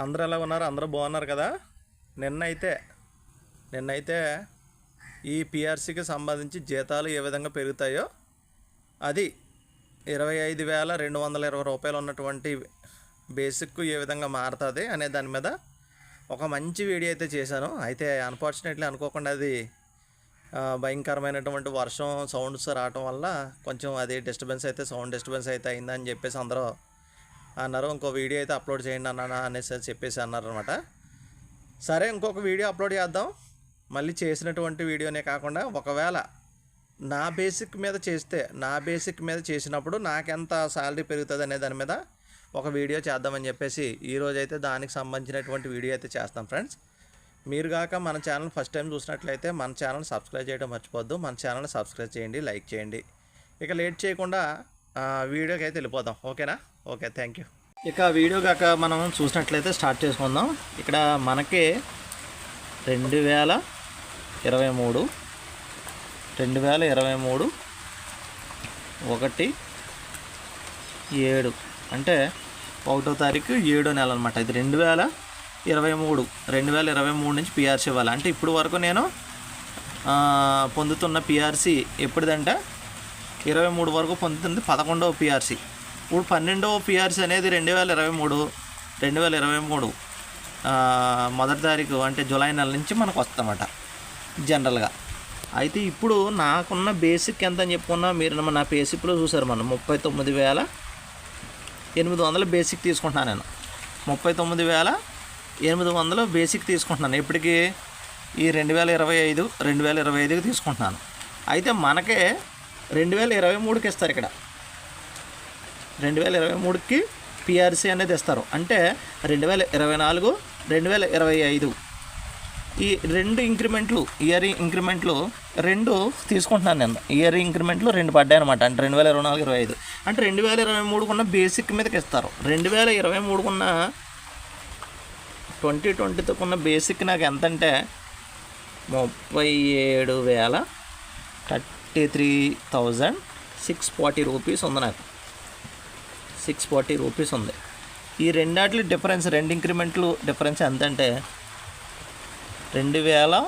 అందరూ ఎలా ఉన్నారు? అందరూ బాగున్నారు కదా? నిన్నైతే నిన్నైతే ఈ పిఆర్సీకి సంబంధించి జీతాలు ఏ విధంగా పెరుగుతాయో అది ఇరవై ఐదు వేల రెండు వందల ఇరవై రూపాయలు ఉన్నటువంటి బేసిక్ ఏ విధంగా మారుతుంది అనే దాని మీద ఒక మంచి వీడియో అయితే చేశాను. అయితే అన్ఫార్చునేట్లీ అనుకోకుండా అది భయంకరమైనటువంటి వర్షం సౌండ్స్ రావటం వల్ల కొంచెం అది డిస్టర్బెన్స్ అయితే సౌండ్ డిస్టర్బెన్స్ అయితే అయిందని చెప్పేసి అందరూ అన్నారు. ఇంకో వీడియో అయితే అప్లోడ్ చేయండి అన్న అనేసి చెప్పేసి అన్నారు అనమాట సరే ఇంకొక వీడియో అప్లోడ్ చేద్దాం. మళ్ళీ చేసినటువంటి వీడియోనే కాకుండా ఒకవేళ నా బేసిక్ మీద చేస్తే నా బేసిక్ మీద చేసినప్పుడు నాకెంత శాలరీ పెరుగుతుంది అనే దాని మీద ఒక వీడియో చేద్దామని చెప్పేసి ఈరోజు అయితే దానికి సంబంధించినటువంటి వీడియో అయితే చేస్తాం ఫ్రెండ్స్ మీరు కాక మన ఛానల్ ఫస్ట్ టైం చూసినట్లయితే మన ఛానల్ సబ్స్క్రైబ్ చేయడం మర్చిపోద్దు మన ఛానల్ సబ్స్క్రైబ్ చేయండి లైక్ చేయండి. ఇక లేట్ చేయకుండా వీడియోకి అయితే వెళ్ళిపోదాం. ఓకేనా? ఓకే థ్యాంక్ యూ ఇక వీడియో కాక మనం చూసినట్లయితే స్టార్ట్ చేసుకుందాం. ఇక్కడ మనకి రెండు వేల ఇరవై మూడు రెండు వేల ఇరవై మూడు ఒకటి ఏడు. అంటే ఒకటో తారీఖు ఏడో నెల అనమాట ఇది రెండు వేల ఇరవై మూడు రెండు వేల ఇరవై మూడు నుంచి పిఆర్సీ ఇవ్వాలి. అంటే ఇప్పుడు వరకు నేను పొందుతున్న పిఆర్సీ ఎప్పుడుదంటే ఇరవై మూడు వరకు పొందుతుంది పదకొండవ పిఆర్సీ ఇప్పుడు పన్నెండవ పిఆర్సీ అనేది రెండు వేల ఇరవై మూడు రెండు వేల ఇరవై మూడు మొదటి తారీఖు అంటే జూలై నెల నుంచి మనకు వస్తామట జనరల్గా. అయితే ఇప్పుడు నాకున్న బేసిక్ ఎంత అని చెప్పుకున్నా మీరు నా బేసిక్లో చూసారు మనం ముప్పై తొమ్మిది వేల ఎనిమిది వందలు బేసిక్ తీసుకుంటున్నాను నేను. ముప్పై తొమ్మిది వేల ఎనిమిది వందలు బేసిక్ తీసుకుంటున్నాను. ఇప్పటికీ ఈ రెండు వేల ఇరవై ఐదు రెండు వేల ఇరవై ఐదుకి తీసుకుంటున్నాను. అయితే మనకే రెండు వేల ఇరవై మూడుకి ఇస్తారు ఇక్కడ. రెండు వేల ఇరవై మూడుకి పిఆర్సీ అనేది ఇస్తారు. అంటే రెండు వేల ఇరవై నాలుగు రెండు వేల ఇరవై ఐదు. ఈ రెండు ఇంక్రిమెంట్లు ఇయర్ ఇంక్రిమెంట్లు రెండు తీసుకుంటున్నాను నేను. ఇయర్ ఇంక్రిమెంట్లు రెండు పడ్డాయి అనమాట అంటే రెండు వేల ఇరవై నాలుగు ఇరవై ఐదు. అంటే రెండు వేల ఇరవై మూడుకున్న బేసిక్ మీదకి ఇస్తారు. రెండు వేల ఇరవై మూడుకున్న ట్వంటీ ట్వంటీతో ఉన్న బేసిక్ నాకు ఎంత అంటే ముప్పై ఏడు వేల thirty three thousand six forty rupees ఉంది నాకు. సిక్స్ ఫార్టీ రూపీస్ ఉంది. ఈ రెండాటి డిఫరెన్స్ రెండు ఇంక్రిమెంట్లు డిఫరెన్స్ ఎంత అంటే రెండు వేల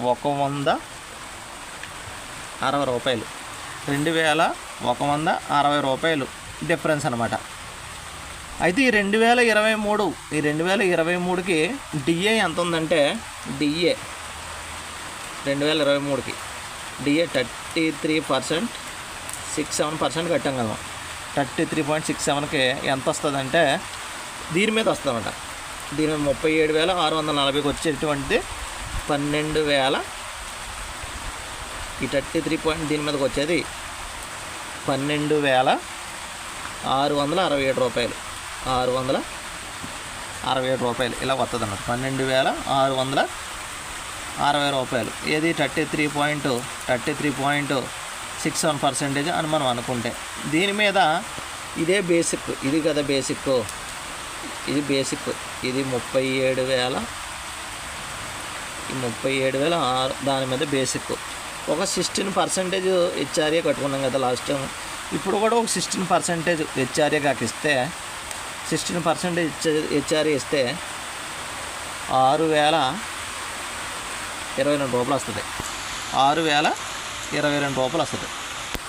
ఒక వంద అరవై రూపాయలు. రెండు వేల ఒక వంద అరవై రూపాయలు డిఫరెన్స్ అనమాట అయితే ఈ రెండు వేల ఇరవై మూడు ఈ రెండు వేల ఇరవై మూడుకి డిఏ ఎంత ఉందంటే డిఏ. రెండు వేల ఇరవై మూడుకి. DA thirty. Thirty three percent six seven percent కట్టాం కదా. థర్టీ త్రీ పాయింట్ సిక్స్ సెవెన్కి ఎంత వస్తుందంటే దీని మీద వస్తుందన్నమాట. దీని మీద ముప్పై ఏడు వేల ఆరు వందల నలభైకి వచ్చేటువంటి పన్నెండు వేల ఈ థర్టీ త్రీ పాయింట్ దీని మీదకి వచ్చేది పన్నెండు వేల ఆరు వందల అరవై ఏడు రూపాయలు. ఆరు వందల అరవై ఏడు రూపాయలు ఇలా వస్తుంది అన్నమాట పన్నెండు వేల ఆరు వందల అరవై రూపాయలు. ఏది thirty three point thirty three point six one percentage అని మనం అనుకుంటే దీని మీద ఇదే బేసిక్ ఇది కదా బేసిక్. ఇది బేసిక్ ఇది ముప్పై ఏడు వేల ముప్పై ఏడు వేల ఆరు దాని మీద బేసిక్. ఒక సిక్స్టీన్ పర్సెంటేజ్ హెచ్ఆర్ఏ కట్టుకున్నాం కదా లాస్ట్ టైం. ఇప్పుడు కూడా ఒక సిక్స్టీన్ పర్సెంటేజ్ హెచ్ఆర్ఏ కాక ఇస్తే సిక్స్టీన్ పర్సెంటేజ్ హెచ్ఆర్ఏ ఇస్తే ఆరు వేల ఇరవై రెండు రూపాయలు వస్తుంది. ఆరు వేల ఇరవై రెండు రూపాయలు వస్తుంది.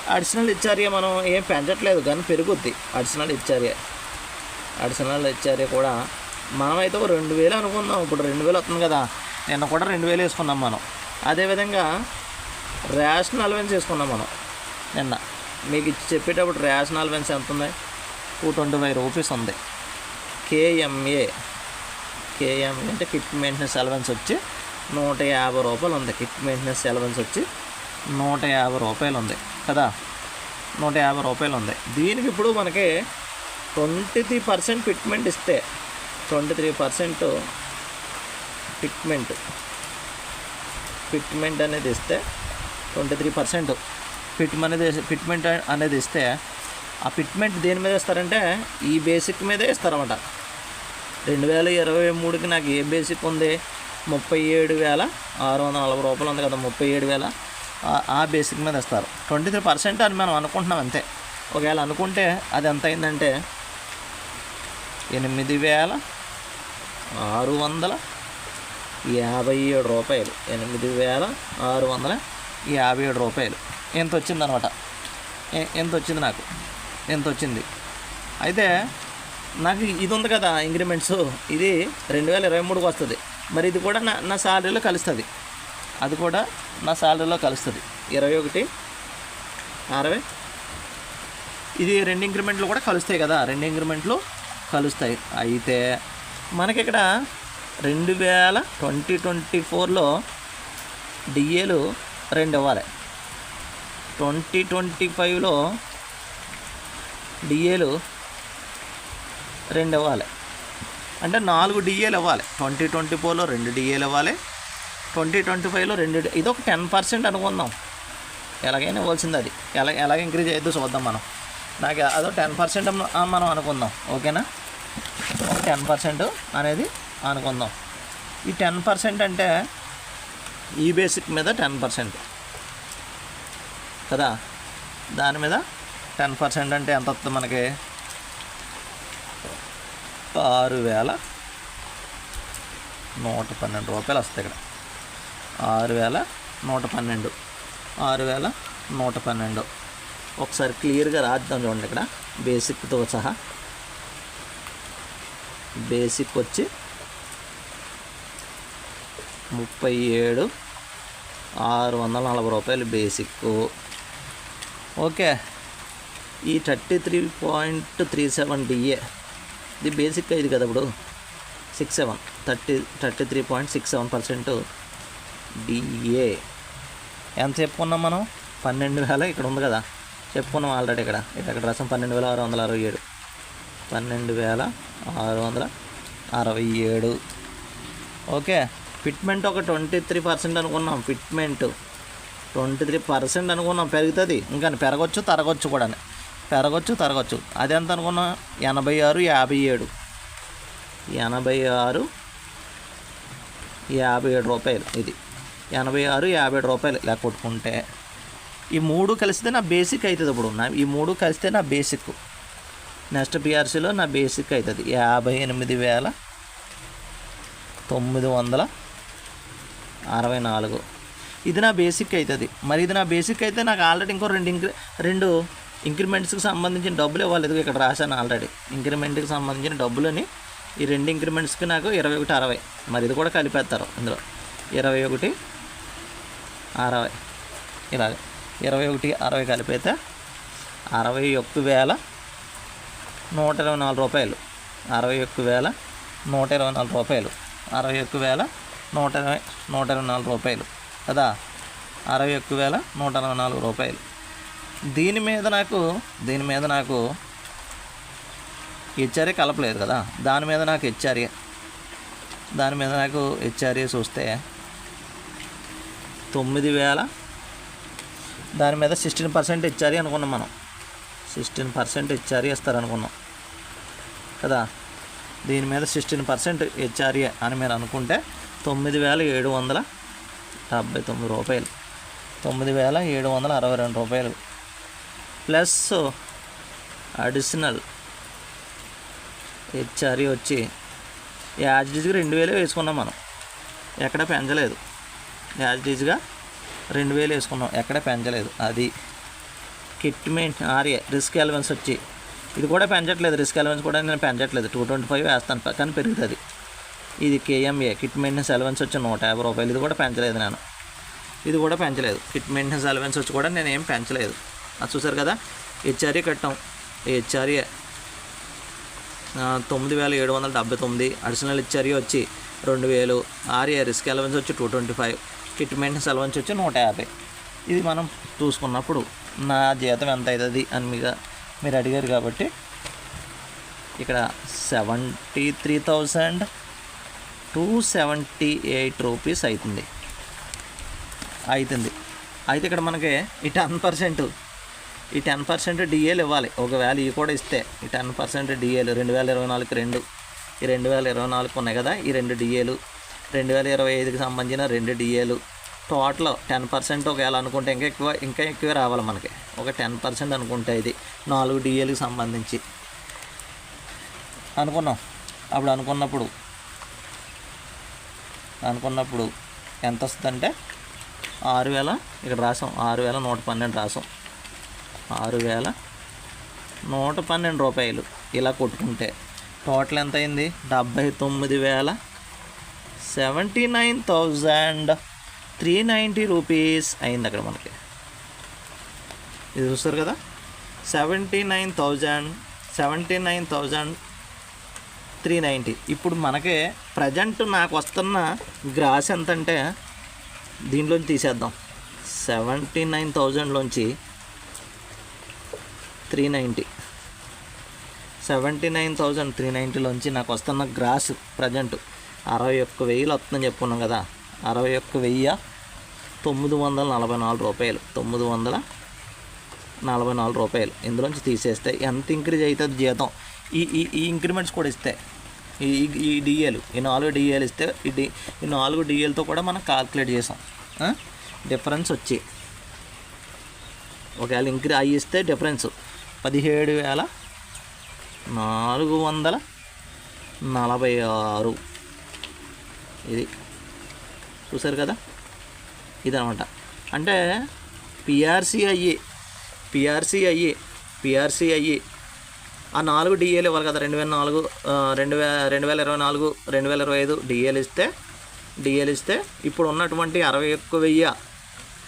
అడిషనల్ హెచ్ఆర్ఏ మనం ఏం పెంచట్లేదు కానీ పెరుగుద్ది. అడిషనల్ హెచ్ఆర్ఏ అడిషనల్ హెచ్ఆర్ఏ కూడా. మనమైతే ఒక రెండు వేలు అనుకుందాం. ఇప్పుడు రెండు వేలు వస్తుంది కదా. నిన్న కూడా రెండు వేలు వేసుకున్నాం మనం. అదేవిధంగా రేషన్ అలవెన్స్ వేసుకున్నాం మనం నిన్న. మీకు ఇచ్చి చెప్పేటప్పుడు రేషన్ అలవెన్స్ ఎంత ఉంది? టూ ట్వంటీ ఫైవ్ రూపీస్ ఉంది. కేఎంఏ కేఎంఏ అంటే కిట్ మెయింటెనెన్స్ అలవెన్స్ వచ్చి నూట యాభై రూపాయలు ఉంది. కిట్ మెయింటెనెన్స్ ఎలవెన్స్ వచ్చి నూట యాభై రూపాయలు ఉంది. కదా? నూట యాభై రూపాయలు ఉంది. దీనికి ఇప్పుడు మనకి ట్వంటీ త్రీ పర్సెంట్ ఫిట్మెంట్ ఇస్తే twenty three percent fitment fitment అనేది ఇస్తే ట్వంటీ త్రీ పర్సెంట్. ఫిట్ అనేది ఫిట్మెంట్ అనేది ఇస్తే ఆ ఫిట్మెంట్ దేని మీద ఇస్తారంటే ఈ బేసిక్ మీదే ఇస్తారన్నమాట రెండు వేల ఇరవై మూడుకి నాకు ఏ బేసిక్ ఉంది? ముప్పై ఏడు వేల ఆరు వందల నలభై రూపాయలు ఉంది కదా ముప్పై ఏడు వేల. ఆ- బేసిక్ మీద ఇస్తారు. ట్వంటీ త్రీ పర్సెంట్ అని మనం అనుకుంటున్నాం అంతే. ఒకవేళ అనుకుంటే అది ఎంత అయిందంటే ఎనిమిది వేల ఆరు వందల యాభై ఏడు రూపాయలు. ఎనిమిది వేల ఆరు వందల యాభై ఏడు రూపాయలు. ఎంత వచ్చిందనమాట? అనమాట ఎంత వచ్చింది నాకు? ఎంత వచ్చింది? అయితే నాకు ఇది ఉంది కదా ఇంక్రిమెంట్స్. ఇది రెండు వేల ఇరవై మూడుకి వస్తుంది. మరి ఇది కూడా నా నా శాలరీలో కలుస్తుంది. అది కూడా నా శాలరీలో కలుస్తుంది. ఇరవై ఒకటి అరవై. ఇది రెండు ఇంక్రిమెంట్లు కూడా కలుస్తాయి కదా. రెండు ఇంక్రిమెంట్లు కలుస్తాయి. అయితే మనకి ఇక్కడ రెండు వేల ట్వంటీ ట్వంటీ ఫోర్లో డిఏలు రెండు ఇవ్వాలి ట్వంటీ ట్వంటీ ఫైవ్లో డిఏలు రెండు ఇవ్వాలి అంటే నాలుగు డిఏలు ఇవ్వాలి ట్వంటీ ట్వంటీ ఫోర్లో రెండు డిఏలు ఇవ్వాలి ట్వంటీ ట్వంటీ ఫైవ్లో రెండు ఇది ఒక టెన్ పర్సెంట్ అనుకుందాం. ఎలాగైనా ఇవ్వాల్సింది అది. ఎలా ఎలాగ ఇంక్రీజ్ అయ్యద్దో చూద్దాం మనం. నాకు అదో టెన్ పర్సెంట్ మనం అనుకుందాం. ఓకేనా? ఒక టెన్ పర్సెంట్ అనేది అనుకుందాం. ఈ టెన్ పర్సెంట్ అంటే ఈ బేసిక్ మీద టెన్ పర్సెంట్. కదా? దాని మీద టెన్ పర్సెంట్ అంటే ఎంత వస్తుంది మనకి? ఆరు వేల నూట పన్నెండు రూపాయలు వస్తాయి ఇక్కడ. ఆరు వేల నూట పన్నెండు. ఆరు వేల నూట పన్నెండు. ఒకసారి క్లియర్గా రాద్దాం చూడండి ఇక్కడ. బేసిక్తో సహా. బేసిక్ వచ్చి ముప్పై ఏడు ఆరు వందల నలభై రూపాయలు బేసిక్ ఓకే. ఈ thirty three point three seven DA. ఇది బేసిక్ ఇది కదా ఇప్పుడు. Six seven thirty thirty three point six seven percent DA ఎంత చెప్పుకున్నాం మనం? పన్నెండు వేల ఇక్కడ ఉంది కదా. చెప్పుకున్నాం ఆల్రెడీ ఇక్కడ. ఇక్కడ రసం పన్నెండు వేల ఆరు వందల అరవై ఏడు. పన్నెండు వేల ఆరు వందల అరవై ఏడు. ఓకే. ఫిట్మెంట్ ఒక ట్వంటీ త్రీ పర్సెంట్ అనుకున్నాం. ఫిట్మెంట్ ట్వంటీ త్రీ పర్సెంట్ అనుకున్నాం. పెరుగుతుంది. ఇంకా పెరగచ్చు తరగచ్చు కూడా పెరగచ్చు తరగచ్చు. అది ఎంత అనుకున్నాం ఎనభై ఆరు యాభై ఏడు. ఎనభై ఆరు యాభై ఏడు రూపాయలు ఇది. ఎనభై ఆరు యాభై ఏడు రూపాయలు ఇలా కొట్టుకుంటే. ఈ మూడు కలిస్తే నా బేసిక్ అవుతుంది ఇప్పుడు. నా ఈ మూడు కలిస్తే నా బేసిక్ నెక్స్ట్ పిఆర్సీలో నా బేసిక్ అవుతుంది యాభై ఎనిమిది వేల తొమ్మిది వందల అరవై నాలుగు. ఇది నా బేసిక్ అవుతుంది మరి ఇది నా బేసిక్ అయితే నాకు ఆల్రెడీ ఇంకో రెండు ఇంక్రీ రెండు ఇంక్రిమెంట్స్కి సంబంధించిన డబ్బులు ఇవ్వాలి. ఇక్కడ రాశాను ఆల్రెడీ. ఇంక్రిమెంట్కి సంబంధించిన డబ్బులని ఈ రెండు ఇంక్రిమెంట్స్కి నాకు ఇరవై ఒకటి అరవై. మరి ఇది కూడా కలిపేస్తారు ఇందులో. ఇరవై ఒకటి అరవై. ఇలాగ. ఇరవై ఒకటి అరవై కలిపితే అరవై ఒక్క వేల నూట ఇరవై నాలుగు రూపాయలు. అరవై ఒక్క వేల నూట ఇరవై నాలుగు రూపాయలు. అరవై ఒక్క వేల నూట ఇరవై నూట ఇరవై నాలుగు రూపాయలు. కదా? అరవై ఒక్క వేల నూట ఇరవై నాలుగు రూపాయలు. దీని మీద నాకు దీని మీద నాకు హెచ్ఆర్ఏ కలపలేదు కదా. దాని మీద నాకు హెచ్ఆర్ఏ దాని మీద నాకు హెచ్ఆర్ఏ చూస్తే తొమ్మిది వేల దాని మీద సిక్స్టీన్ పర్సెంట్ హెచ్ఆర్ఏ అనుకున్నాం మనం. సిక్స్టీన్ పర్సెంట్ హెచ్ఆర్ఏ ఇస్తారనుకున్నాం కదా? దీని మీద సిక్స్టీన్ పర్సెంట్ హెచ్ఆర్ఏ అని మీరు అనుకుంటే తొమ్మిది వేల ఏడు వందల డెబ్బై తొమ్మిది రూపాయలు. తొమ్మిది వేల ఏడు వందల అరవై రెండు రూపాయలు. Plus additional. హెచ్ఆర్ఏ వచ్చి యాజ్డీజ్గా రెండు వేలు వేసుకున్నాం మనం. ఎక్కడ పెంచలేదు. యాజ్డీజ్గా రెండు వేలు వేసుకున్నాం. ఎక్కడ పెంచలేదు. అది కిట్మెంట్ ఆర్ఏ రిస్క్ ఎలవెన్స్ వచ్చి. ఇది కూడా పెంచట్లేదు. రిస్క్ ఎలవెన్స్ కూడా నేను పెంచట్లేదు. టూ ట్వంటీ ఫైవ్ వేస్తాను. కానీ పెరుగుతుంది. ఇది కేఎంఏ కిట్ మెయింటెనెన్స్ అలవెన్స్ వచ్చి నూట యాభై రూపాయలు. ఇది కూడా పెంచలేదు నేను. ఇది కూడా పెంచలేదు. కిట్ మెయింటెనెన్స్ అలవెన్స్ వచ్చి కూడా నేను ఏం పెంచలేదు. అది చూసారు కదా? హెచ్ఆర్ఏ కట్టాం. ఈ హెచ్ఆర్ఏ తొమ్మిది వేల ఏడు వందల డెబ్బై తొమ్మిది. అడిషనల్ హెచ్ఆర్ఏ వచ్చి రెండు వేలు. ఆర్ఏ రిస్క్ అలవెన్స్ వచ్చి two twenty five. Kit maintenance allowance వచ్చి నూట యాభై. ఇది మనం చూసుకున్నప్పుడు నా జీతం ఎంత అవుతుంది అని మీద మీరు అడిగారు కాబట్టి ఇక్కడ seventy three thousand two seventy eight rupees అవుతుంది. అవుతుంది. అయితే ఇక్కడ మనకి ఈ టెన్ పర్సెంట్ ఈ టెన్ పర్సెంట్ డిఏలు ఇవ్వాలి. ఒకవేళ ఇవి కూడా ఇస్తే ఈ టెన్ పర్సెంట్ డిఏలు రెండు వేల ఇరవై నాలుగు రెండు ఈ రెండు వేల ఇరవై నాలుగు ఉన్నాయి కదా ఈ రెండు డిఏలు రెండు వేల ఇరవై ఐదుకి సంబంధించిన రెండు డిఏలు టోటల్ టెన్ పర్సెంట్ ఒకవేళ అనుకుంటే ఇంకా ఎక్కువ ఇంకా ఎక్కువ రావాలి మనకి. ఒక టెన్ పర్సెంట్ అనుకుంటే ఇది నాలుగు డిఏలకు సంబంధించి. అనుకున్నాం. అప్పుడు అనుకున్నప్పుడు అనుకున్నప్పుడు ఎంత వస్తుందంటే ఆరు వేల ఇక్కడ రాసాం ఆరు వేల నూట పన్నెండు రాసాం. ఆరు వేల నూట పన్నెండు రూపాయలు ఇలా కొట్టుకుంటే. టోటల్ ఎంత అయింది డెబ్భై తొమ్మిది వేల seventy nine thousand three ninety rupees అయింది అక్కడ మనకి. ఇది చూస్తారు కదా? Seventy nine thousand seventy nine thousand three ninety. ఇప్పుడు మనకి ప్రజెంట్ నాకు వస్తున్న గ్రాస్ ఎంత అంటే దీంట్లోంచి తీసేద్దాం. Seventy nine థౌజండ్లోంచి three ninety. Seventy nine thousand three నైంటీలోంచి నాకు వస్తున్న గ్రాస్ ప్రజెంట్. అరవై ఒక్క వెయ్యిలు వస్తుందని చెప్పుకున్నాం కదా. అరవై ఒక్క వెయ్యి తొమ్మిది వందల నలభై నాలుగు రూపాయలు. తొమ్మిది వందల నలభై నాలుగు రూపాయలు ఇందులోంచి తీసేస్తే ఎంత ఇంక్రీజ్ అవుతుంది జీతం. ఈ ఈ ఈ ఇంక్రిమెంట్స్ కూడా ఇస్తే. ఈ ఈ- డిఏలు ఈ నాలుగు డిఏలు ఇస్తే ఈ డి ఈ నాలుగు డిఏలతో కూడా మనం కాల్కులేట్ చేసాం. డిఫరెన్స్ వచ్చి. ఒకవేళ ఇంక్రీ అవి ఇస్తే డిఫరెన్స్. పదిహేడు వేల నాలుగు వందల నలభై ఆరు. ఇది చూసారు కదా? ఇదనమాట. అంటే పిఆర్సీ అయ్యి పిఆర్సీ అయ్యి పిఆర్సీ అయ్యి ఆ నాలుగు డిఏలు ఇవ్వాలి కదా రెండు వేల నాలుగు రెండు వే రెండు వేల ఇరవై నాలుగు రెండు వేల ఇరవై ఐదు డిఏలు ఇస్తే డిఏలు ఇస్తే ఇప్పుడు ఉన్నటువంటి అరవై ఒక్క వెయ్యి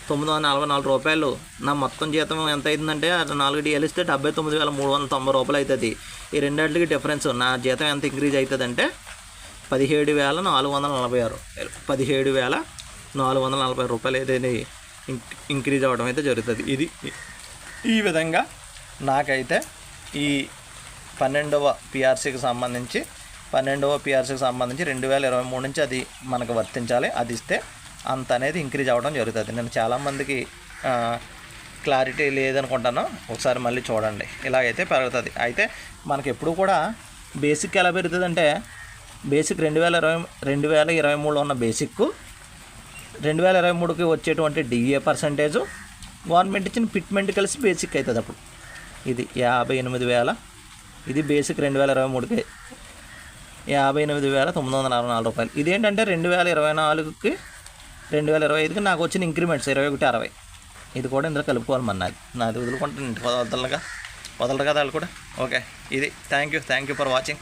తొమ్మిది వందల నలభై నాలుగు రూపాయలు. నా మొత్తం జీతం ఎంత అవుతుందంటే అది నాలుగు డిఏలు ఇస్తే డెబ్బై తొమ్మిది వేల మూడు వందల తొంభై రూపాయలు అవుతుంది ఈ రెండింటికి డిఫరెన్స్ నా జీతం ఎంత ఇంక్రీజ్ అవుతుంది అంటే పదిహేడు వేల నాలుగు వందల నలభై ఆరు పదిహేడు వేల నాలుగు వందల నలభై రూపాయలు అయితే ఇంక్- ఇంక్రీజ్ అవ్వడం అయితే జరుగుతుంది. ఇది ఈ విధంగా నాకైతే ఈ పన్నెండవ పిఆర్సీకి సంబంధించి పన్నెండవ పిఆర్సీకి సంబంధించి రెండు వేల ఇరవై మూడు నుంచి అది మనకు వర్తించాలి. అది ఇస్తే అంత అనేది ఇంక్రీజ్ అవ్వడం జరుగుతుంది. నేను చాలామందికి క్లారిటీ లేదనుకుంటాను. ఒకసారి మళ్ళీ చూడండి. ఇలాగైతే పెరుగుతుంది. అయితే మనకి ఎప్పుడు కూడా బేసిక్ ఎలా పెరుగుతుంది అంటే బేసిక్ రెండు వేల ఇరవై రెండు వేల ఇరవై మూడులో ఉన్న బేసిక్ రెండు వేల ఇరవై మూడుకి వచ్చేటువంటి డిఏ పర్సంటేజు గవర్నమెంట్ ఇచ్చిన ఫిట్మెంట్ కలిసి బేసిక్ అవుతుంది అప్పుడు. ఇది యాభై ఎనిమిది వేల. ఇది బేసిక్ రెండు వేల ఇరవై మూడుకి యాభై ఎనిమిది వేల తొమ్మిది వందల అరవై నాలుగు రూపాయలు. ఇదేంటంటే రెండు వేల ఇరవై నాలుగుకి రెండు వేల ఇరవై ఐదుకి నాకు వచ్చిన ఇంక్రిమెంట్స్ ఇరవై ఒకటి అరవై. ఇది కూడా ఇందులో కలుపుకోవాలి మన నాది. నాది వదులుకుంటాను ఇంటికి వదలగా వదలరు కదా వాళ్ళు కూడా. ఓకే. ఇది. Thank you thank you for watching